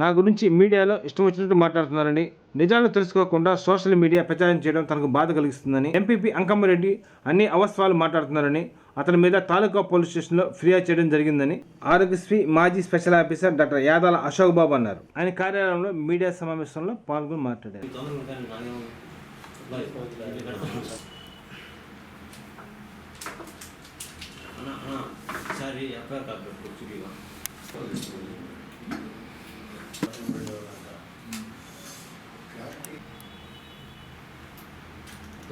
నా గురించి మీడియాలో ఇష్టం వచ్చినట్టు మాట్లాడుతున్నారని నిజాలను తెలుసుకోకుండా సోషల్ మీడియా ప్రచారం చేయడం తనకు బాధ కలిగిస్తుందని ఎంపీపీ అంకమ్మరెడ్డి అన్ని అవస్థలు మాట్లాడుతున్నారని అతని మీద తాలూకా పోలీస్ స్టేషన్లో ఫిర్యాదు చేయడం జరిగిందని ఆరోగ్యశ్రీ మాజీ special officer doctor Yadala Ashok Babu అన్నారు. ఆయన కార్యాలయంలో మీడియా సమావేశంలో పాల్గొని మాట్లాడారు. తొందరగా అన్న ఎఫ్ఐఆర్ కాపీ కూర్చుడిగా గురించి అంటా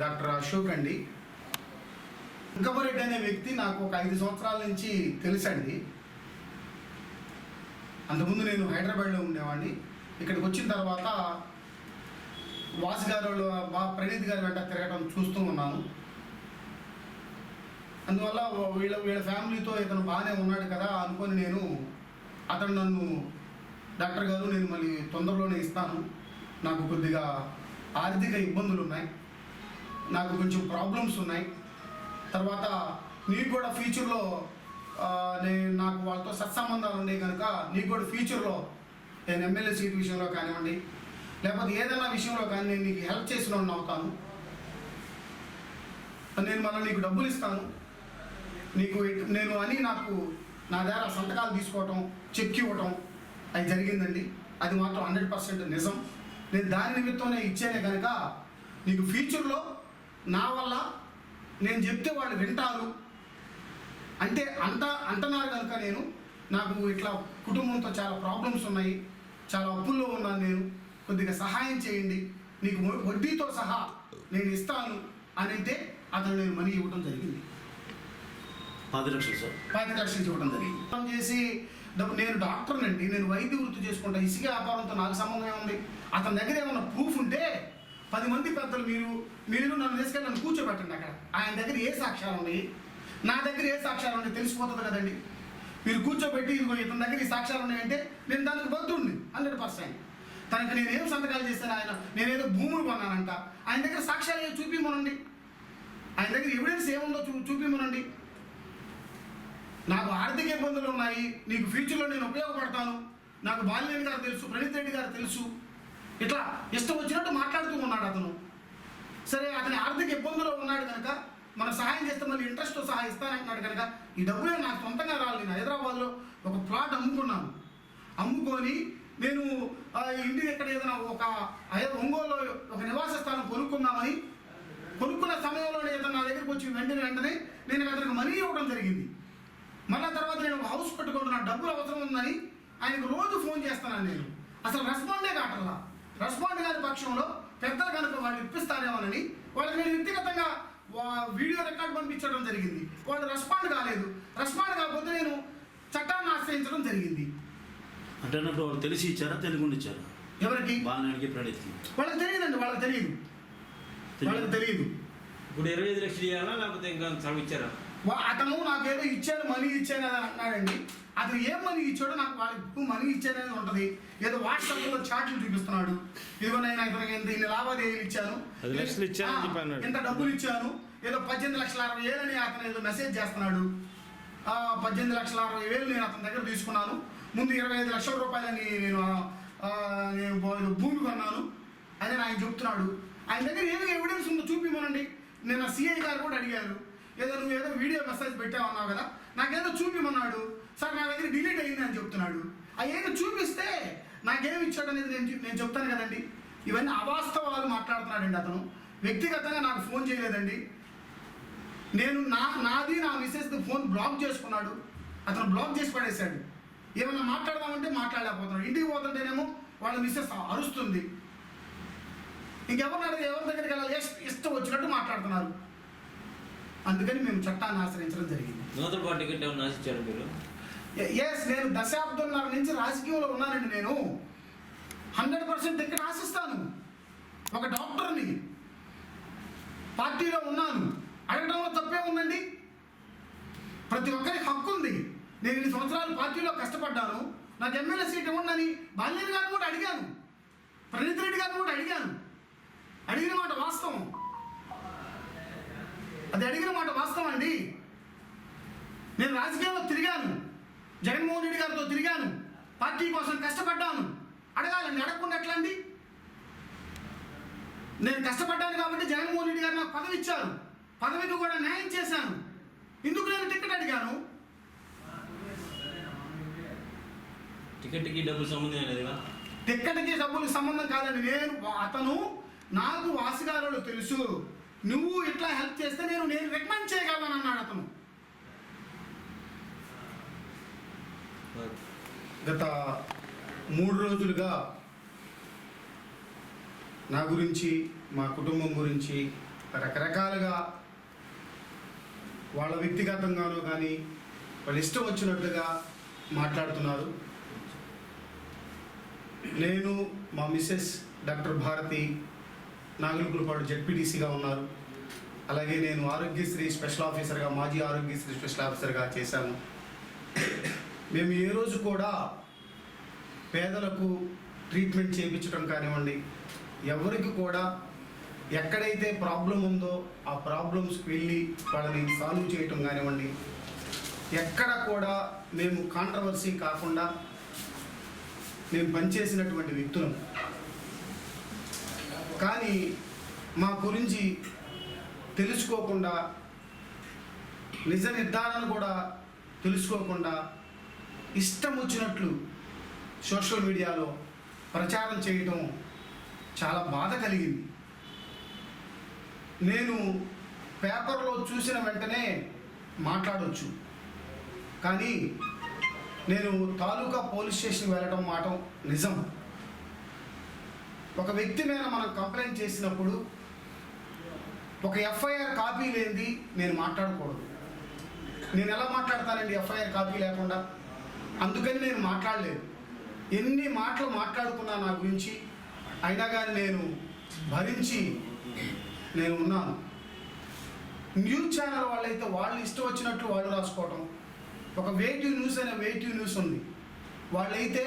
డాక్టర్ అశోక్ అండి. ఇంకమరెడ్డి అనే వ్యక్తి నాకు ఒక ఐదు సంవత్సరాల నుంచి తెలుసండి. అంతకుముందు నేను హైదరాబాద్లో ఉండేవాడిని. ఇక్కడికి వచ్చిన తర్వాత వాసు గారు మా ప్రణీత్ గారి వెంట తిరగడం చూస్తూ ఉన్నాను. అందువల్ల వీళ్ళ వీళ్ళ ఫ్యామిలీతో ఇతను బాగానే ఉన్నాడు కదా అనుకొని నేను అతను నన్ను డాక్టర్ గారు నేను మళ్ళీ తొందరలోనే ఇస్తాను. నాకు కొద్దిగా ఆర్థిక ఇబ్బందులు ఉన్నాయి. నాకు కొంచెం ప్రాబ్లమ్స్ ఉన్నాయి. తర్వాత నీకు కూడా ఫ్యూచర్లో నేను నాకు వాళ్ళతో సత్సంబంధాలు ఉన్నాయి కనుక నీకు కూడా ఫ్యూచర్లో నేను ఎమ్మెల్యే సీట్ విషయంలో కానివ్వండి లేకపోతే ఏదైనా విషయంలో కానీ నేను నీకు హెల్ప్ చేసిన వాడిని అవుతాను. నేను మళ్ళీ నీకు డబ్బులు ఇస్తాను. నీకు నేను అని నాకు నా దగ్గర సంతకాలు తీసుకోవటం చెక్ ఇవ్వటం అది జరిగిందండి. అది మాత్రం హండ్రెడ్ పర్సెంట్ నిజం. నేను దాని నిమిత్తమే ఇచ్చానే కనుక నీకు ఫ్యూచర్లో నా వల్ల నేను చెప్తే వాళ్ళు వింటారు. అంటే అంట అంటున్నారు కనుక నేను నాకు ఇట్లా కుటుంబంతో చాలా ప్రాబ్లమ్స్ ఉన్నాయి చాలా అప్పుల్లో ఉన్నాను నేను కొద్దిగా సహాయం చేయండి నీకు వడ్డీతో సహా నేను ఇస్తాను అని అంటే అతను నేను మనీ ఇవ్వడం జరిగింది. పది లక్షలు సార్. పాతి లక్షలు ఇవ్వడం జరిగింది. చేసి నేను డాక్టర్ అండి నేను వైద్య వృత్తి చేసుకుంటా ఇసుక వ్యాపారంతో నాకు సంబంధం ఏముంది అతని దగ్గర ఏమైనా ప్రూఫ్ ఉంటే పది మంది పెద్దలు మీరు మీరు నన్ను తీసుకెళ్ళి నన్ను కూర్చోబెట్టండి అక్కడ. ఆయన దగ్గర ఏ సాక్ష్యాలు ఉన్నాయి? నా దగ్గర ఏ సాక్ష్యాలు ఉన్నాయి తెలిసిపోతుంది కదండి. మీరు కూర్చోబెట్టి ఇదిగో ఇతని దగ్గర ఈ సాక్ష్యాలు ఉన్నాయంటే నేను దానికి బద్దుండి హండ్రెడ్ పర్సెంట్. తనకి నేను ఏం సంతకాలు చేశాను ఆయన? నేనేదో భూములు కొన్నానంట. ఆయన దగ్గర సాక్ష్యాలు ఏవో చూపిమనండి ఆయన దగ్గర ఎవిడెన్స్ ఏముందో చూ చూపిమనండి నాకు ఆర్థిక ఇబ్బందులు ఉన్నాయి నీకు ఫ్యూచర్లో నేను ఉపయోగపడతాను. నాకు బాలినేని గారు తెలుసు ప్రణీత్ రెడ్డి గారు తెలుసు. ఇట్లా ఇష్టం వచ్చినట్టు మాట్లాడుతూ ఉన్నాడు అతను. సరే అతని ఆర్థిక ఇబ్బందులో ఉన్నాడు కనుక మనం సహాయం చేస్తే మళ్ళీ ఇంట్రెస్ట్ సహా ఇస్తానంటున్నాడు కనుక ఈ డబ్బులే నాకు సొంతంగా రాలి నేను హైదరాబాద్లో ఒక ప్లాట్ అమ్ముకున్నాను. అమ్ముకొని నేను ఇంటి ఇంటికి ఎక్కడ ఏదైనా ఒక హై- ఒంగోలులో ఒక నివాస స్థలం కొనుక్కుందామని కొనుక్కున్న సమయంలో ఏదైనా నా దగ్గరికి వచ్చి వెంటనే వెంటనే నేను అతనికి మనీ ఇవ్వడం జరిగింది. మళ్ళా తర్వాత నేను ఒక హౌస్ పెట్టుకుంటున్నా డబ్బులు అవసరం ఉందని ఆయనకు రోజు ఫోన్ చేస్తున్నాను నేను. అసలు రెస్పాండే కావట్లా? రెస్పాండ్ కాని పక్షంలో పెద్దలు కనుక వాళ్ళు ఇప్పిస్తారేమోనని వాళ్ళకి నేను వ్యక్తిగతంగా వా- వీడియో రికార్డ్ పంపించడం జరిగింది. వాళ్ళు రెస్పాండ్ కాలేదు. రెస్పాండ్ కాకపోతే నేను చట్టాన్ని ఆశ్రయించడం జరిగింది. అంటే అన్నప్పుడు వాళ్ళు తెలిసి ఇచ్చారా? తెలియకుండా ఇచ్చారా? ఎవరికి? బాలనాడికి ప్రణీత్కి. వాళ్ళకి తెలియదండి వాళ్ళకి తెలియదు. వాళ్ళకి తెలియదు. ఇప్పుడు ఇరవై ఐదు లక్షలు ఇవ్వాలా? లేకపోతే ఇంకా సగం ఇచ్చారా? అతను నాకేదో ఇచ్చాను మనీ ఇచ్చాను అని అంటున్నాడండి అతను ఏం మనీ ఇచ్చాడో నాకు వాళ్ళకి మనీ ఇచ్చానని ఉంటుంది. ఏదో వాట్సాప్లో చాట్లు చూపిస్తున్నాడు. ఇదిగో నేను ఇతనికి ఇంత ఇన్ని లావాదేవీలు ఇచ్చాను. ఇంత డబ్బులు ఇచ్చాను. ఏదో పద్దెనిమిది లక్షల అరవై వేలని అతను ఏదో మెసేజ్ చేస్తున్నాడు. పద్దెనిమిది లక్షల అరవై వేలు నేను అతని దగ్గర తీసుకున్నాను. ముందు ఇరవై ఐదు లక్షల రూపాయలని నేను నేను భూమి కొన్నాను. అని ఆయన చెప్తున్నాడు. ఆయన దగ్గర ఏమి ఎవిడెన్స్ ఉందో చూపిమనండి. నేను సిఐ గారు కూడా అడిగారు. ఏదో నువ్వు ఏదో వీడియో మెసేజ్ పెట్టావన్నావు కదా నాకేదో చూపిమన్నాడు. సార్ నా దగ్గర డిలీట్ అయింది అని చెప్తున్నాడు. ఆ ఏదో చూపిస్తే నాకేమి ఇచ్చాడు అనేది నేను నేను చెప్తాను కదండి. ఇవన్నీ అవాస్తవాలు మాట్లాడుతున్నాడండి అతను. వ్యక్తిగతంగా నాకు ఫోన్ చేయలేదండి. నేను నా నాది నా మిస్సెస్ ఫోన్ బ్లాక్ చేసుకున్నాడు. అతను బ్లాక్ చేసి పడేశాడు. ఏమైనా మాట్లాడదామంటే మాట్లాడలేకపోతున్నాడు. ఇంటికి పోతుంటేనేమో వాళ్ళ మిస్సెస్ అరుస్తుంది. ఇంకెవరు ఎవరి దగ్గరికి వెళ్ళాలి? ఇష్టం వచ్చినట్టు మాట్లాడుతున్నారు. అందుకని మేము చట్టాన్ని ఆశ్రయించడం జరిగింది. నూతన పార్టీ కంటే ఏమన్నా ఆశించారు మీరు? ఎస్ నేను దశాబ్దంన్నర నుంచి రాజకీయంలో ఉన్నానండి నేను. హండ్రెడ్ పర్సెంట్ ఇక్కడ ఆశిస్తాను. ఒక డాక్టర్ని పార్టీలో ఉన్నాను. అడగడంలో తప్పే ఉందండి. ప్రతి ఒక్కరికి హక్కు ఉంది. నేను ఇన్ని సంవత్సరాలు పార్టీలో కష్టపడ్డాను. నాకు ఎమ్మెల్యే సీట్ ఇవ్వండి అని బాల్యని గారిని కూడా అడిగాను ప్రణీత్ రెడ్డి గారిని కూడా అడిగాను అడిగిన మాట వాస్తవం అది అడిగిన మాట వాస్తవం అండి నేను రాజకీయాల్లో తిరిగాను జగన్మోహన్ రెడ్డి గారితో తిరిగాను పార్టీ కోసం కష్టపడ్డాను అడగాలండి అడగకుండా ఎట్లా అండి నేను కష్టపడ్డాను కాబట్టి జగన్మోహన్ రెడ్డి గారు నాకు పదవి ఇచ్చారు పదవికి కూడా న్యాయం చేశాను. ఎందుకు నేను టికెట్ అడిగాను? టికెట్కి డబ్బులు సంబంధం లేదు టిక్కెట్కి డబ్బులకు సంబంధం కాదండి నేను అతను నాకు వాసిగారులు తెలుసు. నువ్వు ఇట్లా హెల్ప్ చేస్తే నేను నేను రికమెండ్ చేయగలను అన్నాడు అతను. గత మూడు రోజులుగా నా గురించి మా కుటుంబం గురించి రకరకాలుగా వాళ్ళ వ్యక్తిగతంగానో కానీ వాళ్ళ ఇష్టం వచ్చినట్టుగా మాట్లాడుతున్నారు. నేను మా మిస్సెస్ డాక్టర్ భారతి నాగులకులపాడు జెడ్పీటీసీగా ఉన్నారు. అలాగే నేను ఆరోగ్యశ్రీ స్పెషల్ ఆఫీసర్గా మాజీ ఆరోగ్యశ్రీ స్పెషల్ ఆఫీసర్గా చేశాను. మేము ఏ రోజు కూడా పేదలకు ట్రీట్మెంట్ చేయించడం కానివ్వండి ఎవరికి కూడా ఎక్కడైతే ప్రాబ్లం ఉందో ఆ ప్రాబ్లమ్స్కి వెళ్ళి వాళ్ళని సాల్వ్ చేయటం కానివ్వండి ఎక్కడ కూడా మేము కాంట్రవర్సీ కాకుండా మేము పనిచేసినటువంటి వ్యక్తులం. కానీ మా గురించి తెలుసుకోకుండా నిజ నిర్ధారణ కూడా తెలుసుకోకుండా ఇష్టం వచ్చినట్లు సోషల్ మీడియాలో ప్రచారం చేయటం చాలా బాధ కలిగింది. నేను పేపర్లో చూసిన వెంటనే మాట్లాడవచ్చు కానీ నేను తాలూకా పోలీస్ స్టేషన్ వెళ్ళడం మాట నిజం. ఒక వ్యక్తి మీద మనం కంప్లైంట్ చేసినప్పుడు ఒక ఎఫ్ఐఆర్ కాపీ లేనిది నేను మాట్లాడకూడదు. నేను ఎలా మాట్లాడతానండి ఎఫ్ఐఆర్ కాపీ లేకుండా? అందుకని నేను మాట్లాడలేదు. ఎన్ని మాటలు మాట్లాడుకున్నా నా గురించి అయినా కానీ నేను భరించి నేను ఉన్నాను న్యూస్ ఛానల్ వాళ్ళైతే వాళ్ళు ఇష్టం వచ్చినట్లు వాళ్ళు రాసుకోవటం. ఒక వేటివ్ న్యూస్ అనే వేటివ్ న్యూస్ ఉంది. వాళ్ళైతే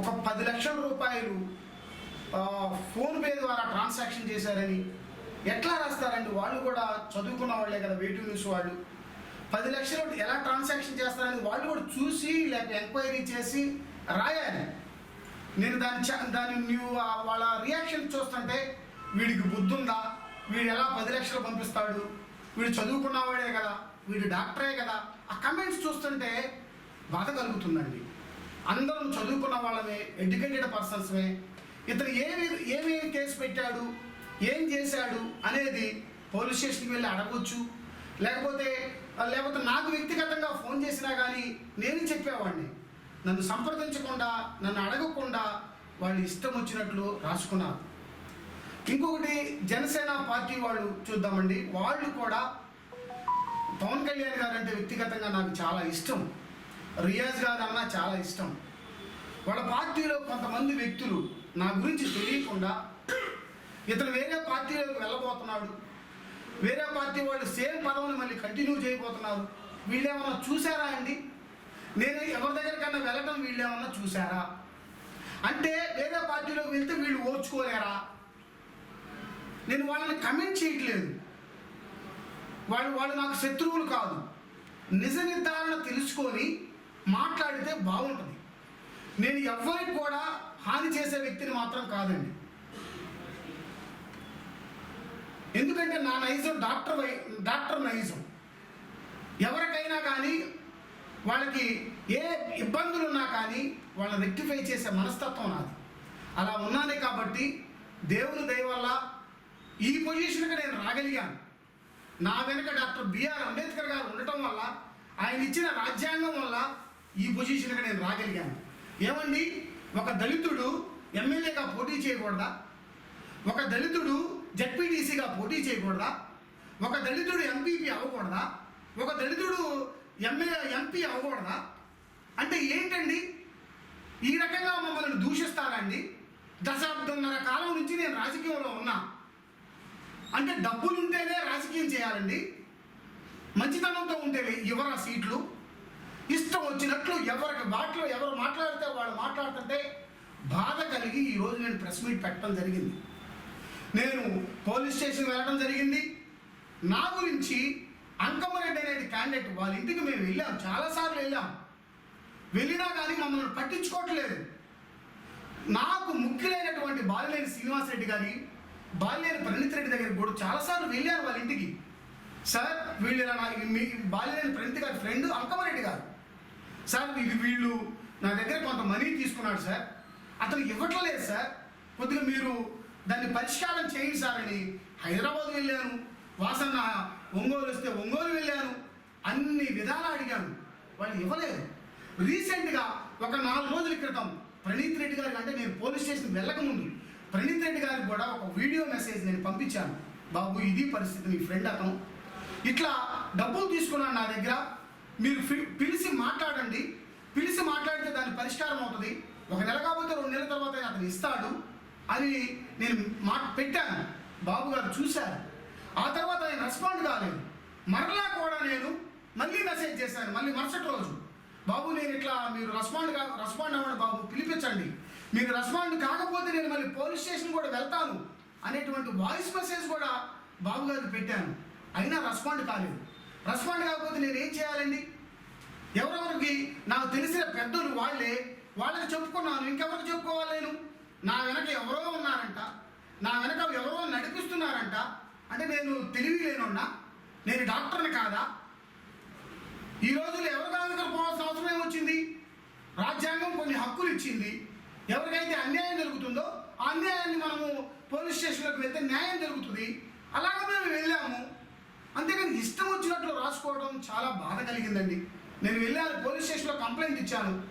ఒక పది లక్షల రూపాయలు ఫోన్పే ద్వారా ట్రాన్సాక్షన్ చేశారని ఎట్లా రాస్తారండి? వాళ్ళు కూడా చదువుకున్న వాళ్ళే కదా వేటివ్ న్యూస్ వాళ్ళు. పది లక్షలు ఎలా ట్రాన్సాక్షన్ చేస్తారని వాళ్ళు కూడా చూసి లేక ఎంక్వైరీ చేసి రాయాలి. నేను దాని దాని న్యూ వాళ్ళ రియాక్షన్ చూస్తుంటే వీడికి బుద్ధి ఉందా వీడు ఎలా పది లక్షలు పంపిస్తాడు? వీడు చదువుకున్నవాడే కదా వీడు డాక్టరే కదా. ఆ కమెంట్స్ చూస్తుంటే బాధ కలుగుతుందండి. అందరం చదువుకున్న వాళ్ళమే ఎడ్యుకేటెడ్ పర్సన్స్మే. ఇతను ఏమి ఏమేమి కేసు పెట్టాడు? ఏం చేశాడు? అనేది పోలీస్ స్టేషన్కి వెళ్ళి అడగవచ్చు లేకపోతే లేకపోతే నాకు వ్యక్తిగతంగా ఫోన్ చేసినా కానీ నేను చెప్పేవాడిని. నన్ను సంప్రదించకుండా నన్ను అడగకుండా వాళ్ళు ఇష్టం వచ్చినట్లు రాసుకున్నారు. ఇంకొకటి జనసేన పార్టీ వాళ్ళు చూద్దామండి. వాళ్ళు కూడా పవన్ కళ్యాణ్ గారు అంటే వ్యక్తిగతంగా నాకు చాలా ఇష్టం. రియాజ్ గారు అన్న చాలా ఇష్టం. వాళ్ళ పార్టీలో కొంతమంది వ్యక్తులు నా గురించి తెలియకుండా ఇతను వేరే పార్టీలోకి వెళ్ళబోతున్నాడు. వేరే పార్టీ వాళ్ళు సేమ్ పదవిని మళ్ళీ కంటిన్యూ చేయబోతున్నారు. వీళ్ళేమన్నా చూసారా అండి? నేను ఎవరి దగ్గరికన్నా వెళ్ళటం వీళ్ళేమన్నా చూసారా అంటే వేరే పార్టీలోకి వెళ్తే వీళ్ళు ఓర్చుకోలేరా? నేను వాళ్ళని కమెంట్ చేయట్లేదు. వాళ్ళు వాళ్ళు నాకు శత్రువులు కాదు. నిజ నిర్ధారణ తెలుసుకొని మాట్లాడితే బాగుంటుంది. నేను ఎవ్వరికి కూడా హాని చేసే వ్యక్తిని మాత్రం కాదండి. ఎందుకంటే నా నైజం డాక్టర్ వై డాక్టర్ నైజం. ఎవరికైనా కానీ వాళ్ళకి ఏ ఇబ్బందులు ఉన్నా కానీ వాళ్ళని రెక్టిఫై చేసే మనస్తత్వం నాది. అలా ఉన్నానే కాబట్టి దేవుని దయ వల్ల ఈ పొజిషన్కి నేను రాగలిగాను. నా వెనుక డాక్టర్ బిఆర్ అంబేద్కర్ గారు ఉండటం వల్ల ఆయన ఇచ్చిన రాజ్యాంగం వల్ల ఈ పొజిషన్కి నేను రాగలిగాను. ఏమండి? ఒక దళితుడు ఎమ్మెల్యేగా పోటీ చేయకూడదా? ఒక దళితుడు జడ్పీటీసీగా పోటీ చేయకూడదా? ఒక దళితుడు ఎంపీపీ అవ్వకూడదా? ఒక దళితుడు ఎమ్మెల్యే ఎంపీ అవ్వకూడదా? అంటే ఏంటండి? ఈ రకంగా మమ్మల్ని దూషిస్తారండి. దశాబ్దంన్నర కాలం నుంచి నేను రాజకీయంలో ఉన్నా. అంటే డబ్బులు ఉంటేనే రాజకీయం చేయాలండి. మంచితనంతో ఉంటే ఎవరా సీట్లు? ఇష్టం వచ్చినట్లు ఎవరికి వాటిలో ఎవరు మాట్లాడితే వాళ్ళు మాట్లాడుతుంటే బాధ కలిగి ఈరోజు నేను ప్రెస్ మీట్ పెట్టడం జరిగింది. నేను పోలీస్ స్టేషన్ వెళ్ళడం జరిగింది. నా గురించి అంకమరెడ్డి అనేది క్యాండిడేట్ వాళ్ళ ఇంటికి మేము వెళ్ళాం. చాలాసార్లు వెళ్ళాం. వెళ్ళినా కానీ మమ్మల్ని పట్టించుకోవట్లేదు. నాకు ముఖ్యులైనటువంటి బాలినేని శ్రీనివాసరెడ్డి గారి బాల్యాన్ని ప్రణీత్ రెడ్డి దగ్గరికి కూడా చాలాసార్లు వెళ్ళాను వాళ్ళ ఇంటికి. సార్ వీళ్ళు ఇలా నా మీ బాల్యాన్ని ప్రణీత్ గారి ఫ్రెండ్ అంకమరెడ్డి గారు. సార్ ఇది వీళ్ళు నా దగ్గర కొంత మనీ తీసుకున్నాడు సార్. అతను ఇవ్వట్లేదు సార్. కొద్దిగా మీరు దాన్ని పరిష్కారం చేయండి సార్ అని హైదరాబాద్ వెళ్ళాను. వాసన్న ఒంగోలు వస్తే ఒంగోలు వెళ్ళాను. అన్ని విధాలు అడిగాను. వాళ్ళు ఇవ్వలేదు. రీసెంట్గా ఒక నాలుగు రోజుల క్రితం ప్రణీత్ రెడ్డి గారికి అంటే నేను పోలీస్ స్టేషన్ వెళ్ళకముందు ప్రణీత్ రెడ్డి గారికి కూడా ఒక వీడియో మెసేజ్ నేను పంపించాను. బాబు ఇది పరిస్థితి మీ ఫ్రెండ్ అతను. ఇట్లా డబ్బులు తీసుకున్నాను నా దగ్గర. మీరు పిలిచి మాట్లాడండి. పిలిచి మాట్లాడితే దాని పరిష్కారం అవుతుంది. ఒక నెల కాకపోతే రెండు నెలల తర్వాత అతను ఇస్తాడు అని నేను మాట పెట్టాను. బాబు గారు చూశారు. ఆ తర్వాత నేను రెస్పాండ్ కాలేదు. మరలా కూడా నేను మళ్ళీ మెసేజ్ చేశాను. మళ్ళీ మరుసటి రోజు. బాబు నేను ఇట్లా మీరు రెస్పాండ్ కా రెస్పాండ్ అవ్వండి బాబు. పిలిపించండి. మీరు రెస్పాండ్ కాకపోతే నేను మళ్ళీ పోలీస్ స్టేషన్ కూడా వెళ్తాను అనేటువంటి వాయిస్ మెసేజ్ కూడా బాబు గారికి పెట్టాను. అయినా రెస్పాండ్ కాలేదు. రెస్పాండ్ కాకపోతే నేను ఏం చేయాలండి? ఎవరెవరికి నాకు తెలిసిన పెద్దలు వాళ్ళే వాళ్ళకి చెప్పుకున్నాను. ఇంకెవరికి చెప్పుకోవాలి నేను? నా వెనక ఎవరో ఉన్నారంట. నా వెనక ఎవరో నడిపిస్తున్నారంట. అంటే నేను తెలివి లేనున్నా నేను డాక్టర్ని కాదా? ఈ రోజుల్లో ఎవరి దగ్గర పోవాల్సిన అవసరం ఏమొచ్చింది? రాజ్యాంగం కొన్ని హక్కులు ఇచ్చింది. ఎవరికైతే అన్యాయం జరుగుతుందో ఆ అన్యాయాన్ని మనము పోలీస్ స్టేషన్లోకి వెళ్తే న్యాయం జరుగుతుంది. అలాగే మేము వెళ్ళాము. అంతేకాని ఇష్టం వచ్చినట్లు రాసుకోవడం చాలా బాధ కలిగిందండి. నేను వెళ్ళాను పోలీస్ స్టేషన్లో కంప్లైంట్ ఇచ్చాను.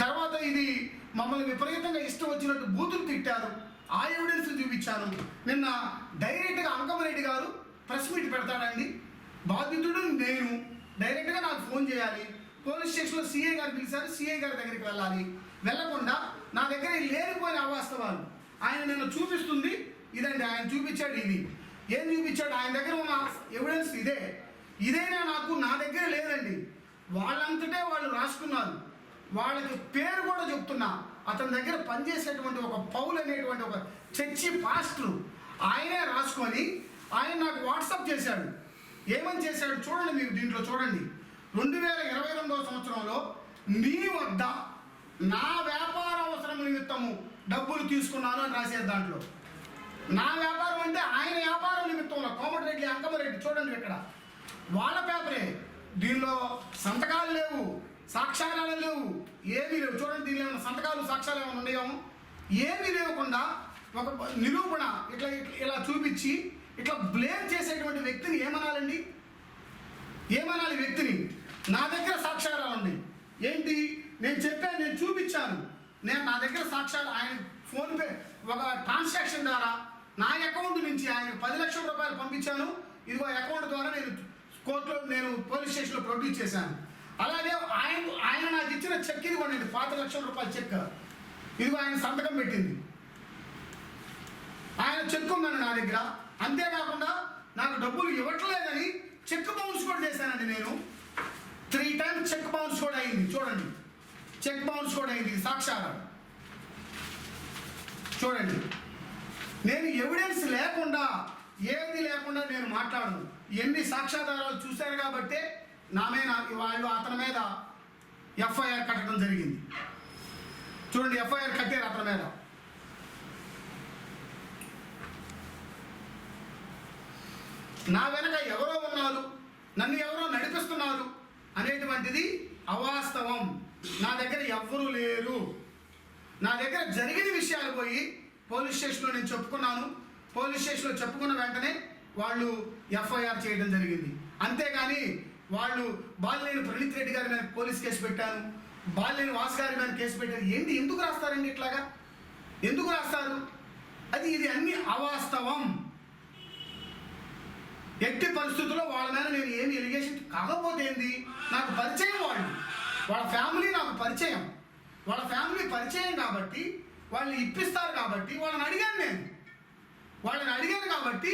తర్వాత ఇది మమ్మల్ని విపరీతంగా ఇష్టం వచ్చినట్టు బూతులు తిట్టారు. ఆ ఎవిడెన్స్ చూపించాను. నిన్న డైరెక్ట్గా అంకమరెడ్డి గారు ప్రెస్ మీట్ పెడతాడండి. బాధితుడు నేను. డైరెక్ట్గా నాకు ఫోన్ చేయాలి. పోలీస్ స్టేషన్లో సీఐ గారు పిలిచారు. సీఐ గారి దగ్గరికి వెళ్ళాలి. వెళ్ళకుండా నా దగ్గర లేనిపోయిన అవాస్తవాలు. ఆయన నేను చూపిస్తుంది ఇదండి ఆయన చూపించాడు ఇది. ఏం చూపించాడు? ఆయన దగ్గర ఉన్న ఎవిడెన్స్ ఇదే. ఇదైనా నాకు? నా దగ్గర లేదండి. వాళ్ళంతటే వాళ్ళు రాసుకున్నారు. వాళ్ళకి పేరు కూడా చెప్తున్నా. అతని దగ్గర పనిచేసేటువంటి ఒక పౌల్ అనేటువంటి ఒక చర్చి పాస్టర్ ఆయనే రాసుకొని ఆయన నాకు వాట్సాప్ చేశాడు. ఏమని చేశాడు? చూడండి మీరు దీంట్లో చూడండి. రెండు వేల ఇరవై రెండవ సంవత్సరంలో నీ వద్ద నా వ్యాపార అవసరం నిమిత్తము డబ్బులు తీసుకున్నాను అని రాసేది దాంట్లో. నా వ్యాపారం అంటే ఆయన వ్యాపారం నిమిత్తంలో కోమటిరెడ్డి అంకమరెడ్డి చూడండి ఇక్కడ. వాళ్ళ పేపరే. దీనిలో సంతకాలు లేవు సాక్ష్యాలు లేవు ఏమీ లేవు. చూడండి దీనిలో ఏమైనా సంతకాలు సాక్ష్యాలు ఏమైనా ఉన్నాయేమో ఏమీ లేకుండా ఒక నిరూపణ ఇట్లా ఇలా చూపించి ఇట్లా బ్లేమ్ చేసేటువంటి వ్యక్తిని ఏమనాలండి? ఏమనాలి వ్యక్తిని? నా దగ్గర సాక్ష్యాలు ఉన్నాయి ఏంటి? నేను చెప్పాను నేను చూపించాను. నేను నా దగ్గర సాక్ష్యాలు ఆయన ఫోన్పే ఒక ట్రాన్సాక్షన్ ద్వారా నా అకౌంట్ నుంచి ఆయన పది లక్షల రూపాయలు పంపించాను. ఇదిగో అకౌంట్ ద్వారా నేను కోర్టులో నేను పోలీస్ స్టేషన్లో ప్రొడ్యూస్ చేశాను. అలాగే ఆయన ఆయన నాకు ఇచ్చిన చెక్ ఇది పాత లక్షల రూపాయల చెక్. ఇదిగో ఆయన సంతకం పెట్టింది. ఆయన చెక్ ఉందండి నా దగ్గర. అంతేకాకుండా నాకు డబ్బులు ఇవ్వట్లేదని చెక్ బౌన్స్ కూడా చేశానండి నేను. త్రీ టైమ్స్ చెక్ బౌన్స్ కూడా అయింది. చూడండి. చెక్ బౌన్స్ కూడా అయింది ఇది సాక్ష్యాలు చూడండి. నేను ఎవిడెన్స్ లేకుండా ఏది లేకుండా నేను మాట్లాడను. ఎన్ని సాక్ష్యాధారాలు చూశారు కాబట్టి నా మీద వాళ్ళు అతని మీద ఎఫ్ఐఆర్ కట్టడం జరిగింది. చూడండి ఎఫ్ఐఆర్ కట్టారు అతని మీద. నా వెనక ఎవరో ఉన్నారు నన్ను ఎవరో నడిపిస్తున్నారు అనేటువంటిది అవాస్తవం. నా దగ్గర ఎవ్వరూ లేరు. నా దగ్గర జరిగిన విషయాలు పోయి పోలీస్ స్టేషన్లో నేను చెప్పుకున్నాను. పోలీస్ స్టేషన్లో చెప్పుకున్న వెంటనే వాళ్ళు ఎఫ్ఐఆర్ చేయడం జరిగింది. అంతేగాని వాళ్ళు బాలినేని ప్రణీత్ రెడ్డి గారి మీద పోలీస్ కేసు పెట్టాను. బాలినేని వాస్ గారి మీద కేసు పెట్టారు ఏంటి? ఎందుకు రాస్తారండి ఇట్లాగా? ఎందుకు రాస్తారు? అది ఇది అన్ని అవాస్తవం. ఎట్టి పరిస్థితుల్లో వాళ్ళ మీద నేను ఏమి ఎలిగేషన్ కాకపోతే ఏంది? నాకు పరిచయం వాళ్ళు. వాళ్ళ ఫ్యామిలీ నాకు పరిచయం. వాళ్ళ ఫ్యామిలీ పరిచయం కాబట్టి వాళ్ళు ఇప్పిస్తారు కాబట్టి వాళ్ళని అడిగాను నేను. వాళ్ళని అడిగాను కాబట్టి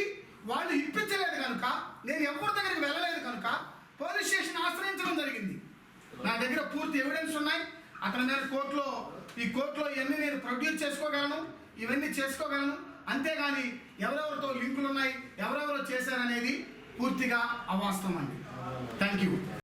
వాళ్ళు ఇప్పించలేదు కనుక నేను ఎవరి దగ్గరికి వెళ్ళలేదు కనుక పోలీస్ స్టేషన్ ఆశ్రయించడం జరిగింది. నా దగ్గర పూర్తి ఎవిడెన్స్ ఉన్నాయి. అతని మీద కోర్టులో ఈ కోర్టులో ఇవన్నీ నేను ప్రొడ్యూస్ చేసుకోగలను ఇవన్నీ చేసుకోగలను. అంతేగాని ఎవరెవరితో లింకులు ఉన్నాయి ఎవరెవరో చేశారనేది పూర్తిగా అవాస్తవం అండి. Thank you